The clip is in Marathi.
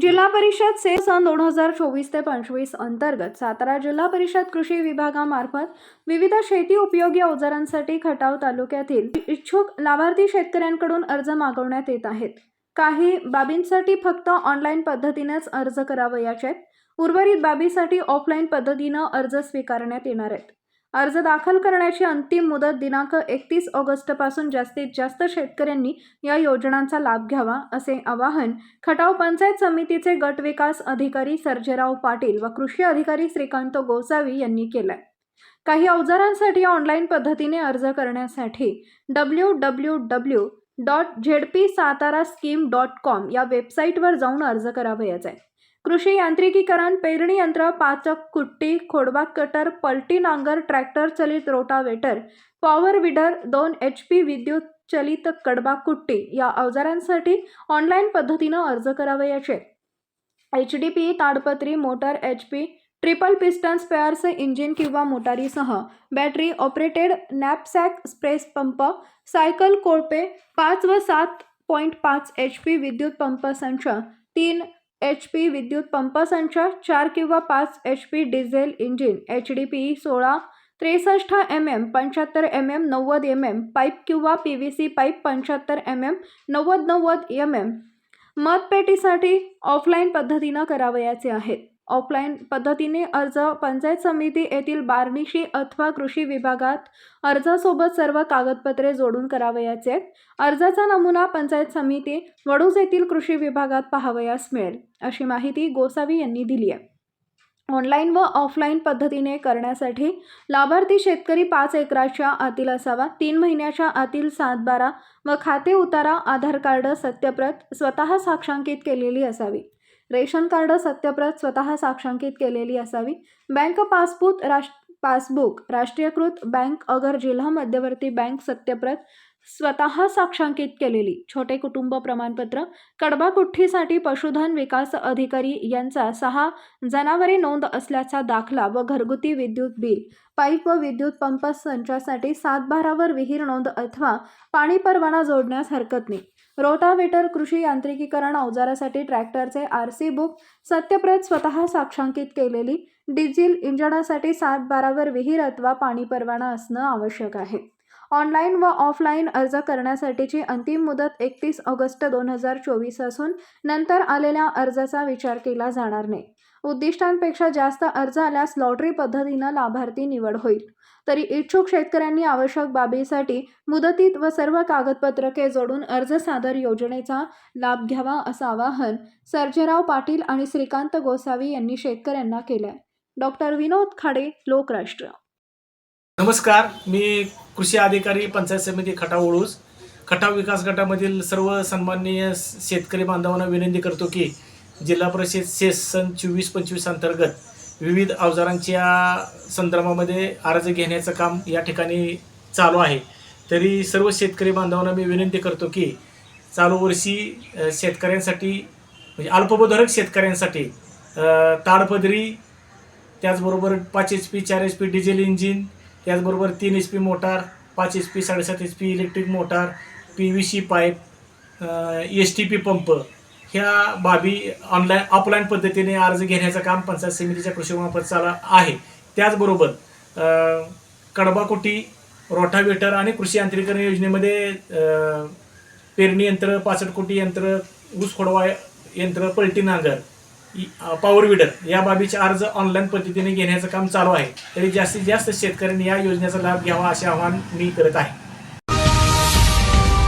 जिल्हा परिषद से सन दोन हजार चोवीस ते पंचवीस अंतर्गत सातारा जिल्हा परिषद कृषी विभागामार्फत विविध शेती उपयोगी अवजारांसाठी खटाव तालुक्यातील इच्छुक लाभार्थी शेतकऱ्यांकडून अर्ज मागवण्यात येत आहेत. काही बाबींसाठी फक्त ऑनलाईन पद्धतीनेच अर्ज करावयाचे आहेत. उर्वरित बाबीसाठी ऑफलाईन पद्धतीनं अर्ज स्वीकारण्यात येणार आहेत. अर्ज दाखल करण्याची अंतिम मुदत दिनांक एकतीस ऑगस्टपासून जास्तीत जास्त शेतकऱ्यांनी या योजनांचा लाभ घ्यावा असे आवाहन खटाव पंचायत समितीचे गट विकास अधिकारी सर्जेराव पाटील व कृषी अधिकारी श्रीकांत गोसावी यांनी केलंय. काही अवजारांसाठी ऑनलाईन पद्धतीने अर्ज करण्यासाठी W W W dot Z P Satara scheme dot com या वेबसाईटवर जाऊन अर्ज करावयाचा. आहे कृषी यांत्रिकीकरण पेरणी यंत्र पाचक कुट्टी खोडबा कटर पलटी नांगर ट्रॅक्टर चलित रोटावेटर पॉवर विडर दोन एच पी विद्युत चलित कडबा कुट्टी या अवजारांसाठी ऑनलाईन पद्धतीनं अर्ज करावयाचे H D P ताडपत्री motor H P triple piston spares engine किंवा मोटारीसह battery operated knapsack sprays pump cycle कोळपे पाच व सात पॉईंट पाच एच पी विद्युत पंप संच तीन एच पी विद्युत पंप चार किंवा पाच H P diesel engine H D P सोळा त्रेसष्ट एम एम पंच्याहत्तर एम एम नव्वद एम एम पाईप किंवा पी व्ही सी पाईप पंच्याहत्तर एम एम नव्वद नव्वद एम एम मतपेटीसाठी ऑफलाईन पद्धतीनं करावयाचे आहेत. ऑफलाईन पद्धतीने अर्ज पंचायत समिती येथील बार्निशी अथवा कृषी विभागात अर्जासोबत सर्व कागदपत्रे जोडून करावयाचे. आहेत अर्जाचा नमुना पंचायत समिती वडूज येथील कृषी विभागात पाहावयास मिळेल अशी माहिती गोसावी यांनी दिली आहे. ऑनलाईन व ऑफलाईन पद्धतीने करण्यासाठी लाभार्थी शेतकरी पाच एकराच्या आतील असावा तीन महिन्याच्या आतील सात बारा व खाते उतारा आधार कार्ड सत्यप्रत स्वतः साक्षांकित केलेली असावी. रेशन कार्ड सत्यप्रत स्वतः साक्षांकित केलेली असावी. बँक पासबुक राष्ट्र पासबुक राष्ट्रीयकृत बँक अगर जिल्हा मध्यवर्ती बँक सत्यप्रत स्वतः साक्षांकित केलेली. छोटे कुटुंब प्रमाणपत्र कडबा कुठ्ठीसाठी पशुधन विकास अधिकारी यांचा सहा जनावरे नोंद असल्याचा दाखला व घरगुती विद्युत बिल पाईप व विद्युत पंप संचासाठी सात बारावर विहीर नोंद अथवा पाणी परवाना जोडण्यास हरकत नाही. रोटावेटर कृषी यांत्रिकीकरण अवजारासाठी ट्रॅक्टरचे आर सी बुक सत्यप्रत स्वतः साक्षांकित केलेली डिझेल इंजनासाठी सात बारावर विहीर अथवा पाणी परवाना असणं आवश्यक आहे. ऑनलाईन व ऑफलाईन अर्ज करण्यासाठीची अंतिम मुदत एकतीस ऑगस्ट दोन हजार चोवीस असून नंतर आलेल्या अर्जाचा विचार केला जाणार नाही. उद्दिष्टांपेक्षा जास्त अर्ज आल्यास लॉटरी पद्धतीनं लाभार्थी निवड होईल. तरी इच्छुक शेतकऱ्यांनी आवश्यक बाबीसाठी मुदतीत व सर्व कागदपत्रके जोडून अर्ज सादर योजनेचा लाभ घ्यावा असं आवाहन सर्जेराव पाटील आणि श्रीकांत गोसावी यांनी शेतकऱ्यांना केलंय. डॉक्टर विनोद खाडे लोकराष्ट्र. नमस्कार मी कृषी अधिकारी पंचायत समिती खटाव ओळूस खटाव विकास गटामधील सर्व सन्माननीय शेतकरी बांधवांना विनंती करतो की जिल्हा परिषद सेसन सन चोवीस पंचवीस अंतर्गत विविध अवजारांच्या संदर्भामध्ये अर्ज घेण्याचं काम या ठिकाणी चालू आहे. तरी सर्व शेतकरी बांधवांना मी विनंती करतो की चालू वर्षी शेतकऱ्यांसाठी म्हणजे अल्पभूधारक शेतकऱ्यांसाठी ताडपदरी त्याचबरोबर पाच एच पी चार एच पी डिझेल इंजिन त्याचबरोबर तीन एच पी मोटार पाच एच पी साडेसात H P electric motor P V C pipe S T P pump ह्या बाबी ऑनलाईन ऑफलाईन पद्धतीने अर्ज घेण्याचं काम पंचायत समितीच्या कृषी चालू आहे. त्याचबरोबर कडबाकोटी रोटावेटर आणि कृषी यांत्रिकरण योजनेमध्ये पेरणी यंत्र पासष्ट कोटी यंत्र ऊस खोडवा यंत्र पलटी नांगर पॉवर विडर या बाबीचे अर्ज ऑनलाईन पद्धतीने घेण्याचं काम चालू आहे. तरी जास्तीत जास्त शेतकऱ्यांनी या योजनेचा लाभ घ्यावा असे आवाहन मी करत आहे.